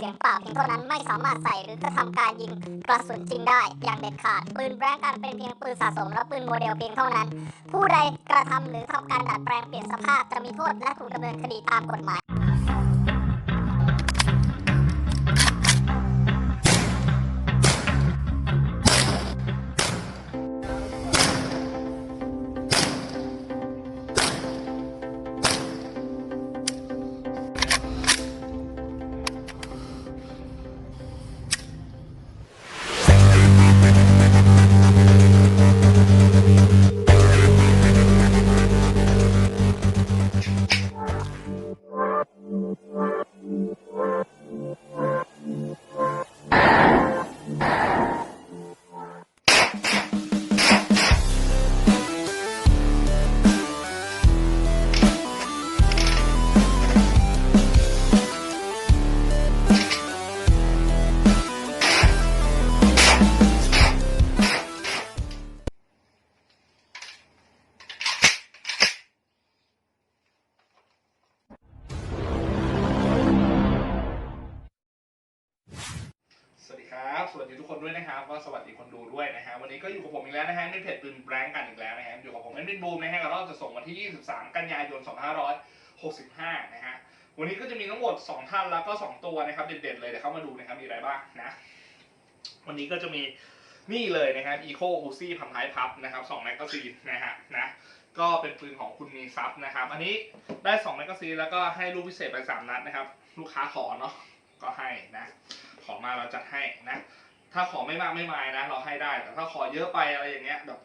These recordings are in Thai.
สียงเปล่าเพียงเท่านั้นไม่สามารถใส่หรือกระทำการยิงกระสุนจริงได้ อย่างเด็ดขาด ปืนแบล็งกันเป็นเพียงปืนสะสมและปืนโมเดลเพียงเท่านั้น ผู้ใดกระทำหรือทำการดัดแปลงเปลี่ยนสภาพจะมีโทษและถูกดำเนินคดีตามกฎหมาย สวัสดีทุกคนด้วยนะครับก็สวัสดีคนดูด้วยนะฮะวันนี้ก็อยู่กับผมอีกแล้วนะฮะในเพจปืนแบงกันอีกแล้วนะฮะอยู่กับผมเอ็นบินบูมนะฮะกับรอบจะส่งวันที่ 23 กันยายน 2565 นะฮะวันนี้ก็จะมีทั้งหมด 2 ท่านแล้วก็ 2 ตัวนะครับเด่นๆเลยเดี๋ยวเข้ามาดูนะครับมีอะไรบ้างนะวันนี้ก็จะมีนี่เลยนะครับ Eco Uzi พันท้ายพับนะครับ2แมกกาซีนนะฮะนะก็เป็นปืนของคุณมีซับนะครับ อันนี้ได้2แมกกาซีนแล้วก็ให้ลูกพิเศษไปสามนัดนะครับลูกค้าขอเนาะ ก็ให้นะขอมาเราจัดให้นะ ถ้าขอไม่มากไม่มายนะ เราให้ได้ แต่ถ้าขอเยอะไปอะไรอย่างเงี้ยแบบ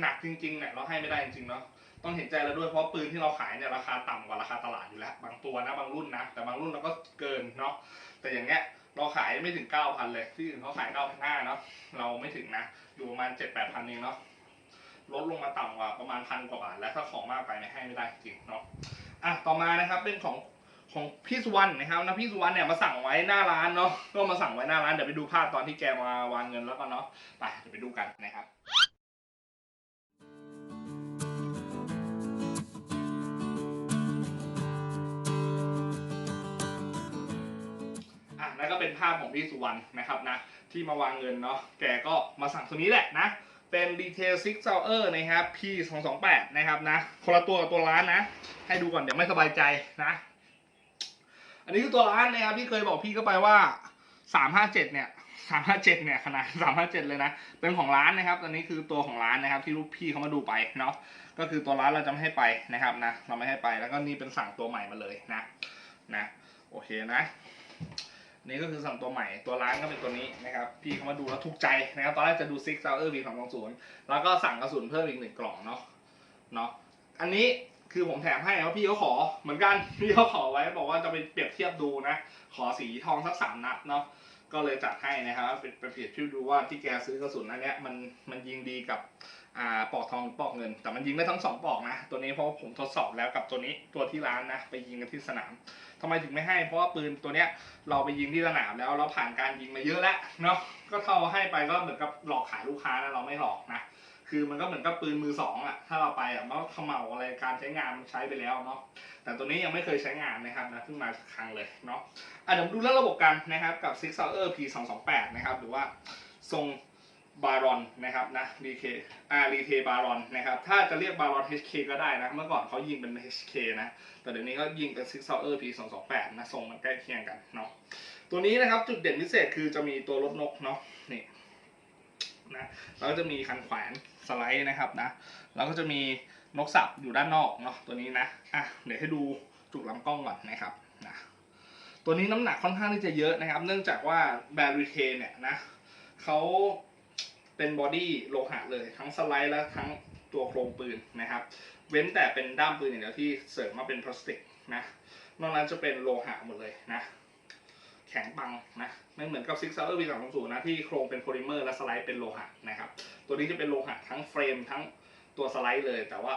หนักจริงๆเนี่ยเราให้ไม่ได้จริงๆเนาะต้องเห็นใจเราด้วยเพราะปืนที่เราขายเนี่ยราคาต่ำกว่าราคาตลาดอยู่แล้ว บางตัวนะบางรุ่นนะ แต่บางรุ่นเราก็เกินเนาะแต่อย่างเงี้ยเราขายไม่ถึง9,000เลยที่อื่นเขาขาย9,500เนาะเราไม่ถึงนะอยู่ประมาณ7-8,000เองเนาะลดลงมาต่ำกว่าประมาณพันกว่าบาทแล้วถ้าของมากไปเนี่ยให้ไม่ได้จริงเนาะอะต่อมานะครับเป็นของ ของพี่สุวรรณนะครับนะพี่สุวรรณเนี่ยมาสั่งไว้หน้าร้านเนาะก็มาสั่งไว้หน้าร้านเดี๋ยวไปดูภาพตอนที่แกมาวางเงินแล้วกันเนาะไปเดี๋ยวไปดูกันนะครับอะนั่นก็เป็นภาพของพี่สุวรรณนะครับนะที่มาวางเงินเนาะแกก็มาสั่งตัวนี้แหละนะ เป็น Detail Six Hour นะครับ P 2 2 8นะครับนะคนละตัวกับตัวร้านนะ ให้ดูก่อนเดี๋ยวไม่สบายใจนะ นนี้คือตัวร้านนะครับที่เคยบอกพี่ก็ไปว่าสามห้าเจ็ดเนี่ยสามห้าเจ็ดเนี่ยขนาดสามห้าเจ็ดเลยนะ เป็นของร้านนะครับอันนี้คือตัวของร้านนะครับที่ลูกพี่เขามาดูไปเนาะก็คือตัวร้านเราจะไม่ให้ไปนะครับนะเราไม่ให้ไปแล้วก็นี่เป็นสั่งตัวใหม่มาเลยนะนะโอเคนะ นี่ก็คือสั่งตัวใหม่ตัวร้านก็เป็นตัวนี้นะครับพี่เขามาดูแล้วถูกใจนะครับตอนแรกจะดู Six Hour V 2 2 0แล้วก็สั่งกระสุนเพิ่มอีกหนึ่งกล่องเนาะเนาะอันนี้ คือผมแถมให้ว่าพี่เขาขอเหมือนกันพี่เขาขอไว้บอกว่าจะไปเปรียบเทียบดูนะ ขอสีทองสักสามนัดเนาะก็เลยจัดให้นะครับเป็นเปรียบเทียบดูว่าที่แกซื้อกระสุนอันเนี้ยมันมันยิงดีกับอ่าปอกทองปอกเงิน แต่มันยิงได้ทั้งสองปอกนะ ตัวนี้เพราะว่าผมทดสอบแล้วกับตัวนี้ตัวที่ร้านนะ ไปยิงกันที่สนามทำไมถึงไม่ให้ เพราะว่าปืนตัวเนี้ยเราไปยิงที่สนามแล้วเราผ่านการยิงมาเยอะแล้วเนาะก็เท่าให้ไปก็เหมือนกับหลอกขายลูกค้านะเราไม่หลอกนะ คือมันก็เหมือนกับปืนมือสองอะถ้าเราไปอะมันก็เขม่าอะไรการใช้งานมันใช้ไปแล้วเนาะ แต่ตัวนี้ยังไม่เคยใช้งานนะครับนะเพิ่งมาสักครั้งเลยเนาะ อะเดี๋ยวมดูเรื่องระบบกันนะครับกับ Six Hour P 2 2 8นะครับหรือว่าทรงบารอนนะครับนะ DK อ่ารีเทบารอนนะครับถ้าจะเรียกบารอน HK ก็ได้นะ เมื่อก่อนเขายิงเป็น HK นะ แต่เดี๋ยวนี้ก็ยิงเป็น Six Hour P 2 2 8นะทรงมันใกล้เคียงกันเนาะตัวนี้นะครับจุดเด่นพิเศษคือจะมีตัวรถนกเนาะนี่ นะแล้วก็จะมีคันแขวนสไลด์นะครับนะแล้วก็จะมีนกสับอยู่ด้านนอกเนาะตัวนี้นะอะเดี๋ยวให้ดูจุกลำกล้องก่อนนะครับนะตัวนี้น้ำหนักค่อนข้างที่จะเยอะนะครับ เนื่องจากว่าแบริเทนเนี่ยนะเขาเป็นบอดี้โลหะเลยทั้งสไลด์และทั้งตัวโครงปืนนะครับ เว้นแต่เป็นด้ามปืนอย่างเดียวที่เสริมมาเป็นพลาสติกนะนอกนั้นจะเป็นโลหะหมดเลยนะ แข็งปังนะ ไม่เหมือนกับ Six Hour V 3 2 0นะที่โครงเป็นโพลิเมอร์และสไลด์เป็นโลหะนะครับ ตัวนี้จะเป็นโลหะทั้งเฟรมทั้งตัวสไลด์เลย แต่ว่า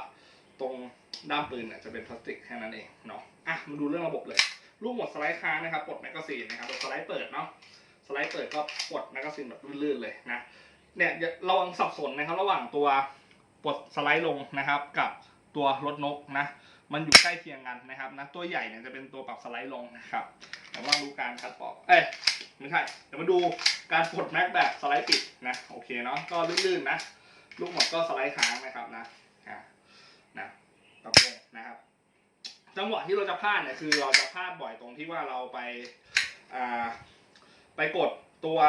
ตรงด้ามปืนเนี่ยจะเป็นพลาสติกแค่นั้นเองเนาะอะมาดูเรื่องระบบเลยลูกหมดสไลด์ค้างนะครับปลดแมกกาซีนนะครับสไลด์เปิดเนาะสไลด์เปิดก็ปลดแมกกาซีนแบบลื่นๆเลยนะเนี่ยระวังสับสนนะครับ ระหว่างตัวปลดสไลด์ลงนะครับ กับตัวรถนกนะมันอยู่ใกล้เคียงกันนะครับนะตัวใหญ่เนี่ยจะเป็นตัวปรับสไลด์ลงนะครับเดี๋ยวมาดูการคัดปอกเอ้ย ไม่ใช่ เดี๋ยวมาดูการปลดแม็กแบบสไลด์ปิดนะโอเคเนาะก็ลื่นๆนะ ลูกหมดก็สไลด์ค้างนะครับนะนะตะโพงนะครับ จังหวะที่เราจะพลาดเนี่ยคือเราจะพลาดบ่อยตรงที่ว่าเราไปอ่าไปกดตัว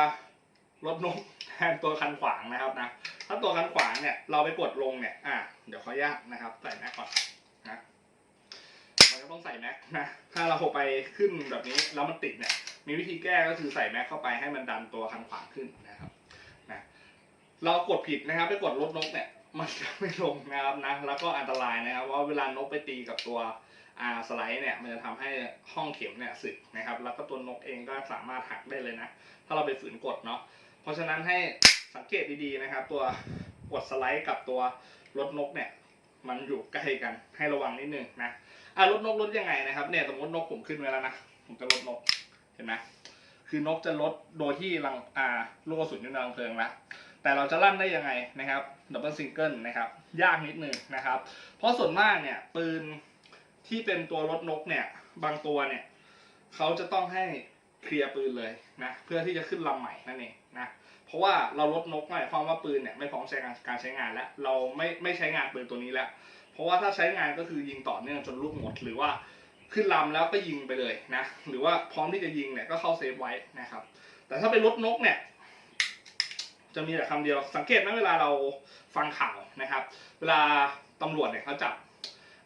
รถนกแทนตัวคันขวางนะครับนะถ้าตัวคันขวางเนี่ยเราไปกดลงเนี่ยอะเดี๋ยวขออนุญาตนะครับใส่แม็กก่อนนะมันก็ต้องใส่แม็กนะถ้าเราไปขึ้นแบบนี้แล้วมันติดเนี่ย มีวิธีแก้ก็คือใส่แม็กเข้าไปให้มันดันตัวคันขวางขึ้นนะครับนะเรากดผิดนะครับ ไปกดรถนกเนี่ยมันจะไม่ลงนะครับนะแล้วก็อันตรายนะครับว่าเวลานกไปตีกับตัวอ่าสไลด์เนี่ยมันจะทำให้ห้องเข็มเนี่ยสึกนะครับ แล้วก็ตัวนกเองก็สามารถหักได้เลยนะ ถ้าเราไปฝืนกดเนาะเพราะฉะนั้นให้สังเกตดีๆนะครับ ตัวกดสไลด์กับตัวรถนกเนี่ยมันอยู่ใกล้กันให้ระวังนิดนึงนะอะรถนกลดยังไงนะครับเนี่ยสมมตินกผมขึ้นไว้แล้วนะผมจะลดนก เห็นไหมคือนกจะลดโดยที่รังอ่าลูกกระสุนอยู่ในรังเพลิงแล้วแต่เราจะลั่นได้ยังไงนะครับดับเบิลซิงเกิลนะครับยากนิดนึงนะครับ เพราะส่วนมากเนี่ยปืนที่เป็นตัวรถนกเนี่ยบางตัวเนี่ยเขาจะต้องให้เคลียร์ปืนเลยนะเพื่อที่จะขึ้นลำใหม่นั่นเองนะเพราะว่าเราลดนกหมายความว่าปืนเนี่ยไม่พร้อมใช้การการใช้งานแล้วเราไม่ไม่ใช้งานปืนตัวนี้แล้ว เพราะว่าถ้าใช้งานก็คือยิงต่อเนื่องจนลูกหมดหรือว่า ขึ้นลำแล้วก็ยิงไปเลยนะ หรือว่าพร้อมที่จะยิงเนี่ยก็เข้าเซฟไว้นะครับ แต่ถ้าเป็นรถนกเนี่ย จะมีแต่คำเดียวสังเกตไหมเวลาเราฟังข่าวนะครับ เวลาตำรวจเนี่ยเขาจับ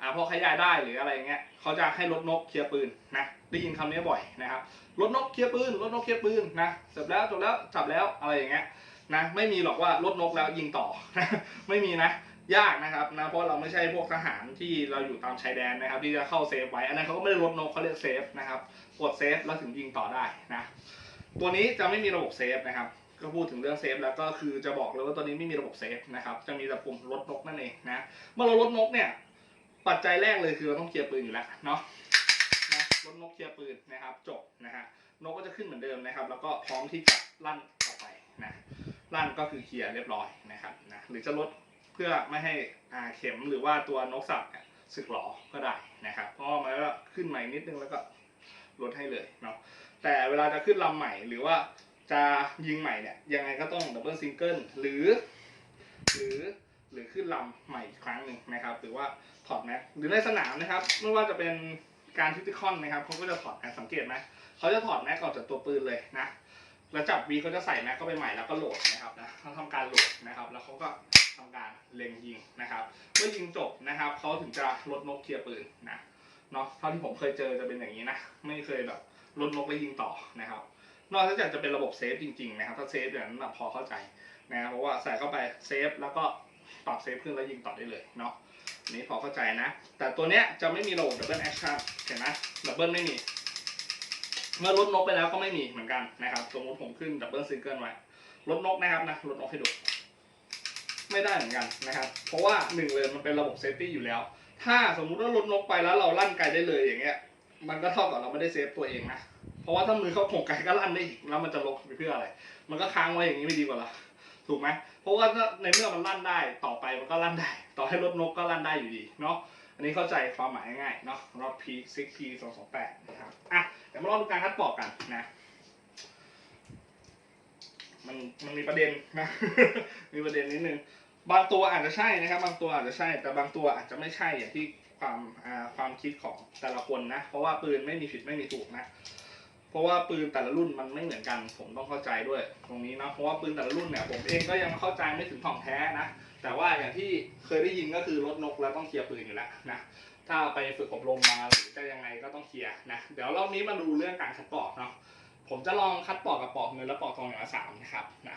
อ่าพอขยายได้หรืออะไรเงี้ยเขาจะให้รถนกเคลียร์ปืนนะได้ยินคำนี้บ่อยนะครับรถนกเคลียร์ปืนรถนกเคลียร์ปืนนะเสร็จแล้วจบแล้วจับแล้วอะไรอย่างเงี้ยนะไม่มีหรอกว่ารถนกแล้วยิงต่อ ไม่มีนะ ยากนะครับนะเพราะเราไม่ใช่พวกทหารที่เราอยู่ตามชายแดนนะครับ ที่จะเข้าเซฟไว้อันนั้นเขาก็ไม่ได้รถนกเขาเรียกเซฟนะครับกดเซฟแล้วถึงยิงต่อได้นะตัวนี้จะไม่มีระบบเซฟนะครับก็พูดถึงเรื่องเซฟแล้วก็คือจะบอกเลยว่าตัวนี้ไม่มีระบบเซฟนะครับจะมีแต่ปุ่มลดนกนั่นเองนะเมื่อเราลดนกเนี่ยปัจจัยแรกเลยคือเราต้องเคลียร์ปืนอยู่แล้วเนาะนะลดนกเคลียร์ปืนนะครับจบนะฮะนกก็จะขึ้นเหมือนเดิมนะครับ แล้วก็พร้อมที่จะลั่นออกไปนะลั่นก็คือเคลียร์เรียบร้อยนะครับนะหรือจะลด เพื่อไม่ให้อ่าเข็มหรือว่าตัวนกสับเนี่ยสึกหรอก็ได้นะครับเพราะว่ามันก็ขึ้นใหม่นิดนึงแล้วก็ลดให้เลยเนาะแต่เวลาจะขึ้นลำใหม่หรือว่าจะยิงใหม่เนี่ยยังไงก็ต้องดับเบิลซิงเกิลหรือ หรือหรือขึ้นลำใหม่อีกครั้งหนึ่งนะครับ หรือว่าถอดแม็กหรือในสนามนะครับ ไม่ว่าจะเป็นการทิติคอนนะครับเขาก็จะถอดแม็กสังเกตไหมเขาจะถอดแม็กออกจากตัวปืนเลยนะแล้วจับวีเขาจะใส่แม็กเข้าไปใหม่แล้วก็โหลดนะครับนะเขาทำการโหลดนะครับ แล้วเขาก็ ทำการเล็งยิงนะครับ เมื่อยิงจบนะครับเขาถึงจะลดนกเคลียร์ปืนนะเนาะเท่าที่ผมเคยเจอจะเป็นอย่างนี้นะไม่เคยแบบลดนกแล้วยิงต่อนะครับ นอกจากจะเป็นระบบเซฟจริงๆนะครับถ้าเซฟอย่างนั้นพอเข้าใจนะครับเพราะว่าใส่เข้าไปเซฟแล้วก็ปรับเซฟขึ้นแล้วยิงต่อได้เลยเนาะนนี้พอเข้าใจนะ แต่ตัวเนี้ยจะไม่มีระบบดับเบิลแอคชั่นเห็นไหมดับเบิลไม่มี เมื่อลดนกไปแล้วก็ไม่มีเหมือนกันนะครับสมมติผมขึ้นดับเบิลซิงเกิลไว้ลดนกนะครับนะลดนกให้ดู ไม่ได้เหมือนกันนะครับ เพราะว่าหนึ่งเลยมันเป็นระบบเซฟตี้อยู่แล้ว ถ้าสมมุติว่าลดนกไปแล้วเราลั่นไกลได้เลยอย่างเงี้ย มันก็เท่ากับเราไม่ได้เซฟตัวเองนะ เพราะว่าถ้ามือเขาโขงไกลก็ลั่นได้อีกแล้วมันจะลกไปเพื่ออะไร มันก็ค้างไว้อย่างนี้ไม่ดีกว่าหรอถูกไหมเพราะว่าถ้าในเมื่อมันลั่นได้ต่อไปมันก็ลั่นได้ ต่อให้ลดนกก็ลั่นได้อยู่ดีเนาะอันนี้เข้าใจความหมายง่ายๆเนาะรับ P 6 P 2 2 8นะครับอะเดี๋ยวมาลองดูการคัดปอกกันนะมันมันมีประเด็นนะ มีประเด็นนิดนึง บางตัวอาจจะใช่นะครับ บางตัวอาจจะใช่ แต่บางตัวอาจจะไม่ใช่อย่างที่ความความคิดของแต่ละคนนะ เพราะว่าปืนไม่มีผิดไม่มีถูกนะ เพราะว่าปืนแต่ละรุ่นมันไม่เหมือนกัน ผมต้องเข้าใจด้วย ตรงนี้นะเพราะว่าปืนแต่ละรุ่นเนี่ยผมเองก็ยังเข้าใจไม่ถึงของแท้นะ แต่ว่าอย่างที่เคยได้ยินก็คือลดนกแล้วต้องเคลียร์ปืนอยู่แล้วนะ ถ้าไปฝึกอบรมมาหรือจะยังไงก็ต้องเคลียร์นะ เดี๋ยวรอบนี้มาดูเรื่องการคัดปอกเนาะ ผมจะลองคัดปอกกับปอกเงินและปอกทองอย่างละสามนะครับนะ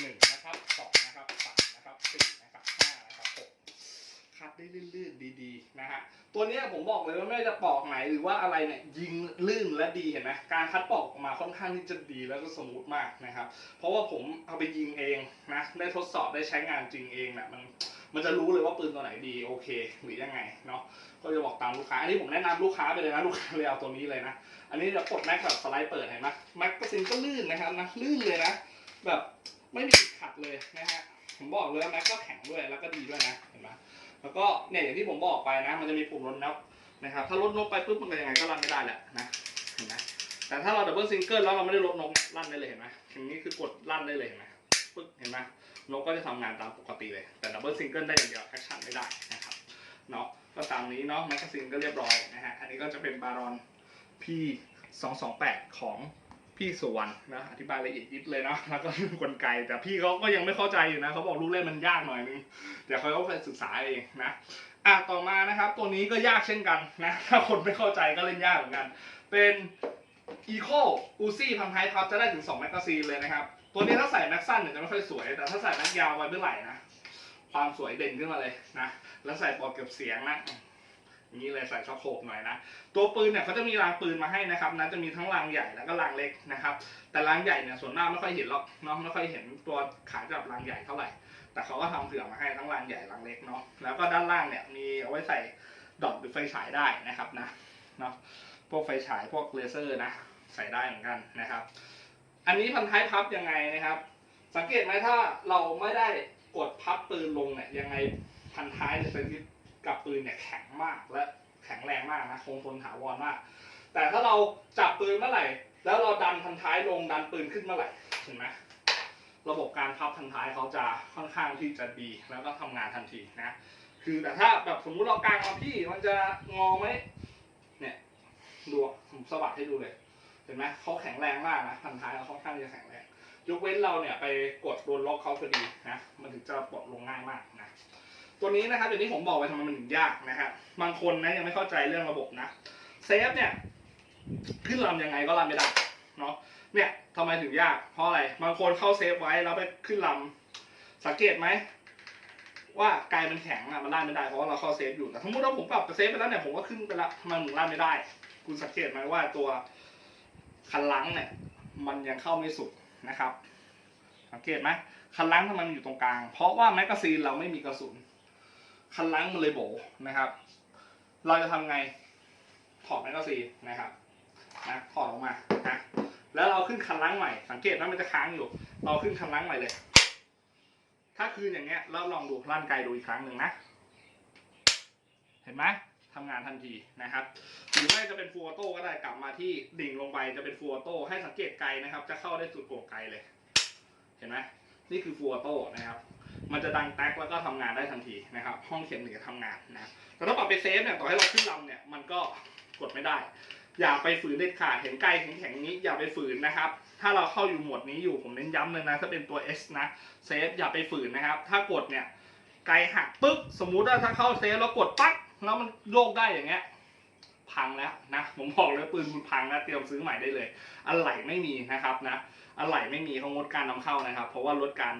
หนึ่งนะครับสองนะครับสามนะครับ สี่นะครับห้านะครับหกคัดได้ลื่นๆดีๆนะฮะตัวนี้ผมบอกเลยว่าไม่จะปอกไหนหรือว่าอะไรเนี่ยยิงลื่นและดีเห็นไหมการคัดปอกออกมาค่อนข้างที่จะดีแล้วก็สมูทมากนะครับ เพราะว่าผมเอาไปยิงเองนะได้ทดสอบได้ใช้งานจริงเองเนะมันมันจะรู้เลยว่าปืนตัวไหนดีโอเคหรือยังไงเนาะก็จะบอกตามลูกค้า อันนี้ผมแนะนำลูกค้าไปเลยนะลูกค้าเลยเอาตัวนี้เลยนะอันนี้จะกดแม็กแบบสไลด์เปิดเห็นไหมแม็กกระซินก็ลื่นนะครับนะลื่นเลยนะแบบไม่มีขัดเลยนะฮะ ผมบอกเลยว่าแม็กก็แข็งด้วยแล้วก็ดีด้วยนะเห็นไหมแล้วก็เนี่ยอย่างที่ผมบอกไปนะ มันจะมีปุ่มลดนกนะครับถ้าลดนกไปปุ๊บมันก็ยังไงก็รันไม่ได้แหละนะเห็นไหมแต่ถ้าเราดับเบิลซิงเกิลแล้วเราไม่ได้ลดนกลั่นได้เลยเห็นไหมอย่างนี้คือกดลั่นได้เลยเห็นไหมปึ๊กเห็นไหมนกก็จะทำงานตามปกติเลย แต่ดับเบิลซิงเกิลได้อย่างเดียวแอคชั่นไม่ได้นะครับเนาะก็ตามนี้เนาะแมกกาซีนก็เรียบร้อยนะฮะอันนี้ก็จะเป็นบารอน P228 ของ พี่สุวรรณนะอธิบายละเอียดยิบเลยนะแล้วก็กลไก แต่พี่เขาก็ยังไม่เข้าใจอยู่นะเขาบอกลูกเล่นมันยากหน่อยนึงเดี๋ยวเขาก็ไปศึกษาเองนะอะต่อมานะครับ ตัวนี้ก็ยากเช่นกันนะถ้าคนไม่เข้าใจก็เล่นยากเหมือนกัน เป็น Eco Uzi พันท้ายพับจะได้ถึง2แมกกาซีนเลยนะครับ ตัวนี้ถ้าใส่แม็กสั้นเนี่ยจะไม่ค่อยสวย แต่ถ้าใส่แม็กยาวไว้เมื่อไหร่นะความสวยเด่นขึ้นมาเลยนะแล้วใส่ปลอกเก็บเสียงนะ นี้เลยใส่ช็อคโคบหน่อยนะตัวปืนเนี่ยเขาจะมีรางปืนมาให้นะครับนะจะมีทั้งรางใหญ่แล้วก็รางเล็กนะครับ แต่รางใหญ่เนี่ยส่วนมากไม่ค่อยเห็นหรอกเนาะไม่ค่อยเห็นตัวขายกับรางใหญ่เท่าไหร่ แต่เขาก็ทำเผื่อมาให้ทั้งรางใหญ่รางเล็กเนาะแล้วก็ด้านล่างเนี่ยมีเอาไว้ใส่ดอทหรือไฟฉายได้นะครับนะเนาะพวกไฟฉายพวกเลเซอร์นะใส่ได้เหมือนกันนะครับ อันนี้พันท้ายพับยังไงนะครับ สังเกตไหมถ้าเราไม่ได้กดพับปืนลงเนี่ยยังไงพันท้ายในสวิตช์ กับปืนเนี่ยแข็งมากและแข็งแรงมากนะคงทนถาวรมาก แต่ถ้าเราจับปืนเมื่อไหร่ แล้วเราดันพันท้ายลงดันปืนขึ้นเมื่อไหร่เห็นไหมระบบการพับพันท้ายเขาจะค่อนข้างที่จะดีแล้วก็ทำงานทันทีนะคือแต่ถ้าแบบสมมุติเรากางมาพี่มันจะงอไหมเนี่ยดูผมสะบัดให้ดูเลย เห็นไหมเขาแข็งแรงมากนะพันท้ายเขาค่อนข้างจะแข็งแรงยกเว้นเราเนี่ยไปกดโดนล็อกเขาพอดีนะมันถึงจะปลดลงง่ายมากนะ ตัวนี้นะครับอย่างที่ผมบอกไปทำไมมันถึงยากนะครับบางคนนะยังไม่เข้าใจเรื่องระบบนะเซฟเนี่ยขึ้นลำยังไงก็ลำไม่ได้เนาะเนี่ยทำไมถึงยาก เพราะอะไรบางคนเข้าเซฟไว้แล้วไปขึ้นลำสังเกตไหมว่าไกลมันแข็งอะมันล่าไม่ได้เพราะว่าเราเข้าเซฟอยู่แต่สมมติว่าผมปรับเซฟไปแล้วเนี่ยผมก็ขึ้นไปแล้วมันถึงล่าไม่ได้ คุณสังเกตไหมว่าตัวคันลังเนี่ยมันยังเข้าไม่สุดนะครับ สังเกตไหมคันลังทำไมมันอยู่ตรงกลาง เพราะว่าแมกกาซีนเราไม่มีกระสุน คันลังมันเลยโบนะครับ เราจะทำไง ถอดแมกกาซีนนะครับนะถอดออกมานะแล้วเราขึ้นคันลังใหม่ สังเกตว่ามันจะค้างอยู่ เราขึ้นคันลังใหม่เลย ถ้าคืนอย่างเงี้ยแล้วลองดูลั่นไกลดูอีกครั้งหนึ่งนะ เห็นไหมทำงานทันทีนะครับ หรือไม่จะเป็นฟูออโต้ก็ได้กลับมาที่ดิ่งลงไปจะเป็นฟูออโต้ให้สังเกตไกลนะครับ จะเข้าได้สุดโกงไกลเลย เห็นไหมนี่คือฟูออโต้นะครับ มันจะดังแท็กแล้วก็ทำงานได้ทันทีนะครับ ห้องเข็มถึงจะทำงานนะแต่ถ้าปรับไปเซฟเนี่ยต่อให้เราขึ้นลำเนี่ยมันก็กดไม่ได้ อย่าไปฝืนเด็ดขาดเห็นไกลแข็งนี้อย่าไปฝืนนะครับ ถ้าเราเข้าอยู่หมวดนี้อยู่ผมเน้นย้ำเลยนะถ้าเป็นตัว S นะเซฟอย่าไปฝืนนะครับ ถ้ากดเนี่ยไกลหักปึ๊บสมมุติว่าถ้าเข้าเซฟแล้วกดปั๊กแล้วมันโยกได้อย่างเงี้ยพังแล้วนะผมบอกเลยปืนคุณพังแล้วเตรียมซื้อใหม่ได้เลยอะไหล่ไม่มีนะครับนะอะไหล่ไม่มีเขางดการนำเข้านะครับ เพราะว่าลดการ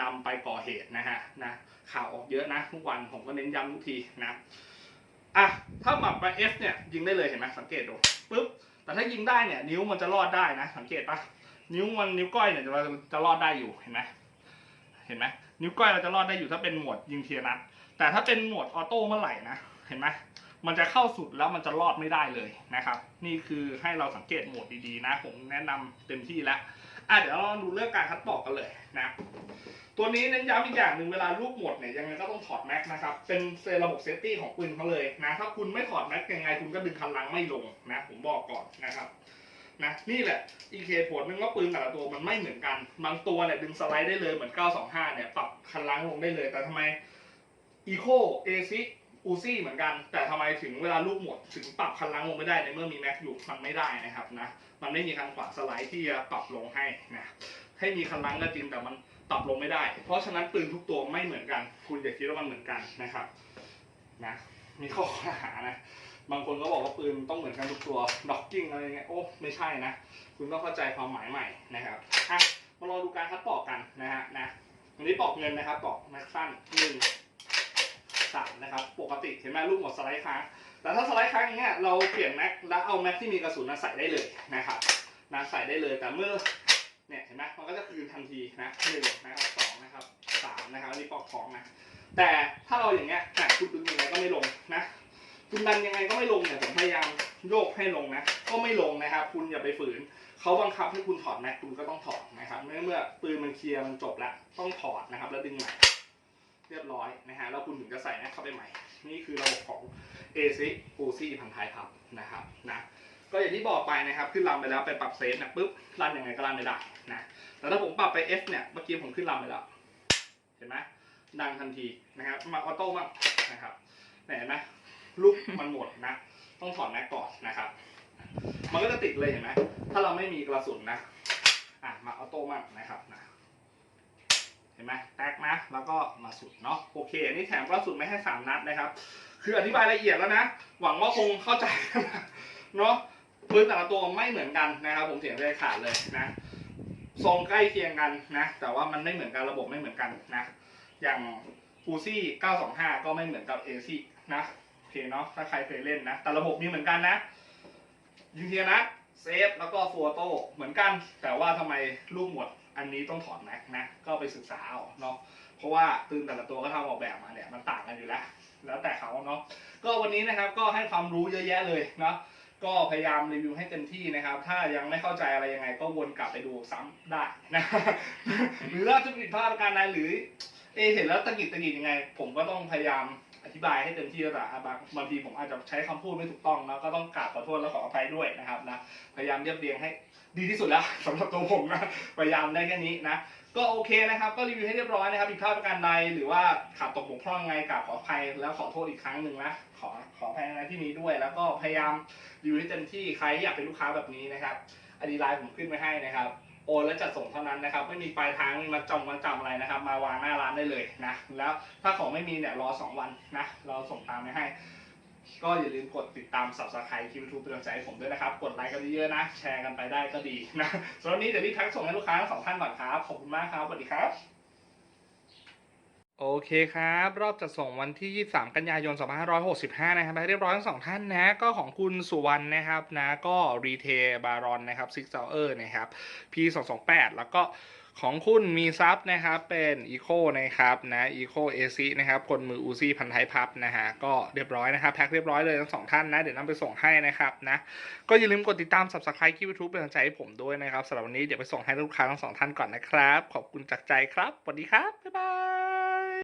นำไปก่อเหตุนะฮะนะข่าวออกเยอะนะทุกวันผมก็เน้นย้ำทุกทีนะอะถ้าหมับไป F เนี่ยยิงได้เลยเห็นไหมสังเกตดูปุ๊บแต่ถ้ายิงได้เนี่ยนิ้วมันจะรอดได้นะ สังเกตปะนิ้วมันนิ้วก้อยเนี่ยจะจะรอดได้อยู่เห็นไหมเห็นไหมนิ้วก้อยเราจะรอดได้อยู่ถ้าเป็นโหมดยิงเทียนัดแต่ถ้าเป็นโหมดออโต้เมื่อไหร่นะเห็นไหมมันจะเข้าสุดแล้วมันจะรอดไม่ได้เลยนะครับ นี่คือให้เราสังเกตโหมดดีๆนะ ผมแนะนำเต็มที่แล้ว อะเดี๋ยวเราดูเรื่องการคัดปอกกันเลยนะ ตัวนี้เน้นย้ำอีกอย่างหนึ่งเวลาลูกหมดเนี่ยยังไงก็ต้องถอดแม็กนะครับ เป็นระบบเซฟตี้ของปืนเขาเลยนะ ถ้าคุณไม่ถอดแม็กยังไงคุณก็ดึงคันลังไม่ลงนะ ผมบอกก่อนนะครับนะนี่แหละอีเคผลนึงว่าปืนแต่ละตัวมันไม่เหมือนกัน บางตัวเนี่ยดึงสไลด์ได้เลยเหมือน 925 เนี่ยปรับคันลังลงได้เลยแต่ทำไม Eco a s i อูซี่ อูซี่เหมือนกัน แต่ทำไมถึงเวลาลูกหมด ถึงปรับคันลังลงไม่ได้ในเมื่อมีแม็กอยู่มันไม่ได้นะครับนะมันไม่มีคันขวาสไลด์ที่จะปรับลงให้นะให้มีคันลังก็จริงแต่มันปรับลงไม่ได้ เพราะฉะนั้นปืนทุกตัวไม่เหมือนกัน คุณอย่าคิดว่ามันเหมือนกันนะครับนะมีข้อหานะบางคนก็บอกว่าปืนต้องเหมือนกันทุกตัวด็อกกิ้งอะไรเงี้ยโอ้ไม่ใช่นะ คุณต้องเข้าใจความหมายใหม่นะครับอะมารอดูการคัดปอกกันนะฮะนะอันนี้ปอกเงินนะครับปอกแม็กสั้นหนึ่ง สามนะครับ ปกติเห็นไหมลูกหมดสไลด์ค้าง แต่ถ้าสไลด์ค้างอย่างเงี้ยเราเปลี่ยนแม็กแล้วเอาแม็กที่มีกระสุนมาใส่ได้เลยนะครับนะใส่ได้เลย แต่เมื่อเนี่ยเห็นไหมมันก็จะคืนทันทีนะหนึ่งนะครับสองนะครับสามนะครับอันนี้ปอกท้องนะ แต่ถ้าเราอย่างเงี้ยแต่คุณดึงยังไงก็ไม่ลงนะ คุณดันยังไงก็ไม่ลงเนี่ยผมพยายามโยกให้ลงนะ ก็ไม่ลงนะครับ คุณอย่าไปฝืนเขาบังคับให้คุณถอดแม็กคุณก็ต้องถอดนะครับเมื่อเมื่อปืนมันเคลียร์มันจบแล้วต้องถอดนะครับ แล้วดึงใหม่ รียบร้อยนะฮะแล้วคุณถึงจะใส่แม็กเข้าไปใหม่ นี่คือระบบของ a อซิปูซี่พันท้ายพับนะครับนะก็อย่างที่บอกไปนะครับขึ้นลำไปแล้วไปปรับเซฟเนี่ยปุ๊บลั่นยังไงก็ลันไม่ได้นะแต่ถ้าผมปรับไป F เนี่ยเมื่อกี้ผมขึ้นลำไปแล้วเห็นไหมดังทันทีนะครับมาออโต้มากนะครับเห็นไหมลูกมันหมดนะต้องถอดแม็กก่อนนะครับ มันก็จะติดเลยเห็นไหมถ้าเราไม่มีกระสุนนะอะมาออโต้มากนะครับนะ ห็นไหมแตกนะแล้วก็มาสุดเนาะโอเค อันนี้แถมกระสุนไม่ให้สามนัดนะครับ คืออธิบายละเอียดแล้วนะ หวังว่าคงเข้าใจเนาะปืนแต่ละตัวไม่เหมือนกันนะครับ ผมเสียงใจขาดเลยนะทรงใกล้เคียงกันนะ แต่ว่ามันไม่เหมือนกันระบบไม่เหมือนกันนะ อย่างฟูซี่ 925 ก็ไม่เหมือนกับเอซี่นะโอเคเนาะถ้าใครเคยเล่นนะ แต่ระบบมีเหมือนกันนะ ยิงเทียนะเซฟแล้วก็ฟัวโต้เหมือนกัน แต่ว่าทำไมลูกหมด อันนี้ต้องถอดแม็กนะก็ไปศึกษาเอาเนาะเพราะว่าปืนแต่ละตัวก็ทำออกแบบมาเนี่ยมันต่างกันอยู่แล้ว แล้วแต่เขาเนาะก็วันนี้นะครับก็ให้ความรู้เยอะแยะเลยเนาะก็พยายามรีวิวให้เต็มที่นะครับ ถ้ายังไม่เข้าใจอะไรยังไง ก็วนกลับไปดูซ้ำได้นะ หรือถ้าจะผิดพลาดประการใดหรือ เอเห็นแล้วตะกิดตะกิดยังไง ผมก็ต้องพยายาม อธิบายให้เต็มที่แล้วแต่บางบางทีผมอาจจะใช้คำพูดไม่ถูกต้องนะก็ต้องกราบขอโทษและขออภัยด้วยนะครับนะพยายามเรียบเรียงให้ดีที่สุดแล้วสำหรับตัวผมนะพยายามได้แค่นี้นะก็โอเคนะครับ ก็รีวิวให้เรียบร้อยนะครับผิดพลาดประการใดหรือว่าขาดตกบกพร่องไงกราบขออภัยแล้วขอโทษอีกครั้งหนึ่งนะขอขออภัยในที่นี้ด้วย แล้วก็พยายามรีวิวให้เต็มที่ใครอยากเป็นลูกค้าแบบนี้นะครับอดีไลน์ผมขึ้นไว้ให้นะครับ โอนและจัดส่งเท่านั้นนะครับ ไม่มีปลายทางไม่มีมาจองมาจำอะไรนะครับ มาวางหน้าร้านได้เลยนะ แล้วถ้าของไม่มีเนี่ยรอ 2 วันนะ เราส่งตามไปให้ ก็อย่าลืมกดติดตาม subscribe คลิปยูทูเป็นกำลังใจให้ผมด้วยนะครับ กดไลค์กันเยอะๆนะ แชร์กันไปได้ก็ดีนะสำหรับนี้เดี๋ยวรีบแพ็คส่งให้ลูกค้าทั้งสองท่านก่อนครับ ขอบคุณมากครับ สวัสดีครับ โอเคครับ รอบจัดส่งวันที่ 23 กันยายน 2565 นะครับเรียบร้อยทั้งสองท่านนะก็ของคุณสุวรรณนะครับนะก็รีเทบารอนนะครับซิกเซอร์นะครับ P228 แล้วก็ของคุณมีซับนะครับเป็นอีโคนะครับนะอีโคเอซีนะครับคนมืออูซี่พันท้ายพับนะฮะก็เรียบร้อยนะครับแพ็คเรียบร้อยเลยทั้งสองท่านนะ เดี๋ยวนำไปส่งให้นะครับนะก็อย่าลืมกดติดตาม subscribe คลิป YouTube เป็นกำลังใจให้ผมด้วยนะครับสำหรับวันนี้เดี๋ยวไปส่งให้ลูกค้าทั้งสองท่านก่อนนะครับ ขอบคุณจากใจครับสวัสดีครับ บ๊ายบาย